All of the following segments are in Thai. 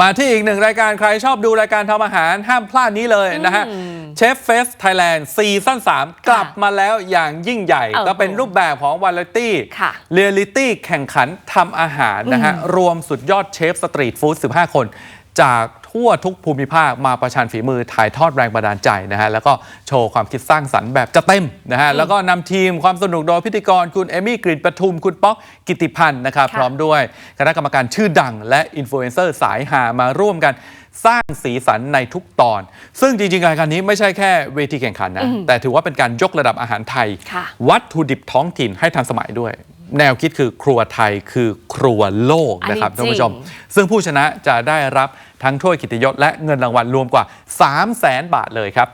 มาที่อีกหนึ่งรายการใครชอบดูรายการทำอาหารห้ามพลาดนี้เลยนะฮะเชฟเฟสไทยแลนด์ซีซั่น3 กลับมาแล้วอย่างยิ่งใหญ่โอ้โหก็เป็นรูปแบบของวาไรตี้ค่ะเรียลิตี้แข่งขันทำอาหารนะฮะ รวมสุดยอดเชฟสตรีทฟู้ด 15 คน จากทั่วทุกภูมิภาคมาประชันฝีมือถ่ายทอดแรงบันดาลใจนะฮะแล้วก็โชว์ความคิดสร้างสรรค์แบบจะเต็มนะฮะแล้วก็นำทีมความสนุกโดยพิธีกรคุณเอมี่กลิ่นประทุมคุณป๊อกกิติพันธ์นะครับค่ะพร้อมด้วยคณะกรรมการชื่อดัง และอินฟลูเอนเซอร์สายหามาร่วมกันสร้างสีสันในทุกตอน ซึ่งจริงๆรายการนี้ไม่ใช่แค่เวทีแข่งขันนะแต่ถือว่าเป็นการยกระดับอาหารไทยค่ะวัตถุดิบท้องถิ่นให้ทันสมัยด้วย แนวคิดคือครัวไทยคือครัวโลกนะครับอันนี้ท่านผู้ชมจริงซึ่งผู้ชนะจะได้รับทั้งถ้วยกิตติยศและเงินรางวัลรวมกว่า 3 0 0แสนบาทเลยครับ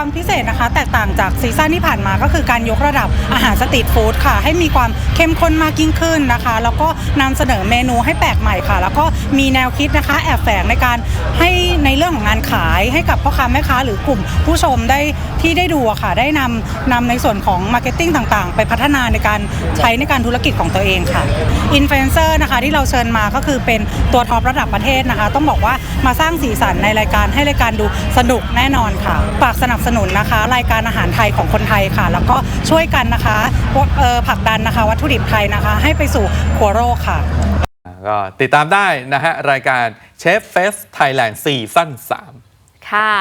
ความพิเศษนะคะ แตกต่างจากซีซั่นที่ผ่านมาก็คือการยกระดับอาหารสตรีทฟู้ดค่ะ ให้มีความเข้มข้นมากยิ่งขึ้นนะคะ แล้วก็นำเสนอเมนูให้แปลกใหม่ค่ะ แล้วก็มีแนวคิดนะคะแอบแฝงในการให้ในเรื่องของงานขายให้กับพ่อค้าแม่ค้าหรือกลุ่มผู้ชมได้ที่ได้ดูค่ะ ได้นำนำในส่วนของมาร์เก็ตติ้งต่าง ๆ ไปพัฒนาในการใช้ในการธุรกิจของตัวเองค่ะอินฟลูเอนเซอร์นะคะที่เราเชิญมาก็คือเป็นตัวท็อประดับประเทศนะคะ ต้องบอกว่ามาสร้างสีสันในรายการให้รายการดูสนุกแน่นอนค่ะฝากสนับสนุนนะคะ รายการอาหารไทยของคนไทยค่ะ แล้วก็ช่วยกันนะคะเอ่อผลักดันนะคะ วัตถุดิบไทยนะคะ ให้ไปสู่ครัวโลกค่ะ ก็ติดตามได้นะฮะ รายการเชฟเฟสไทยแลนด์ซีซั่น3ค่ะ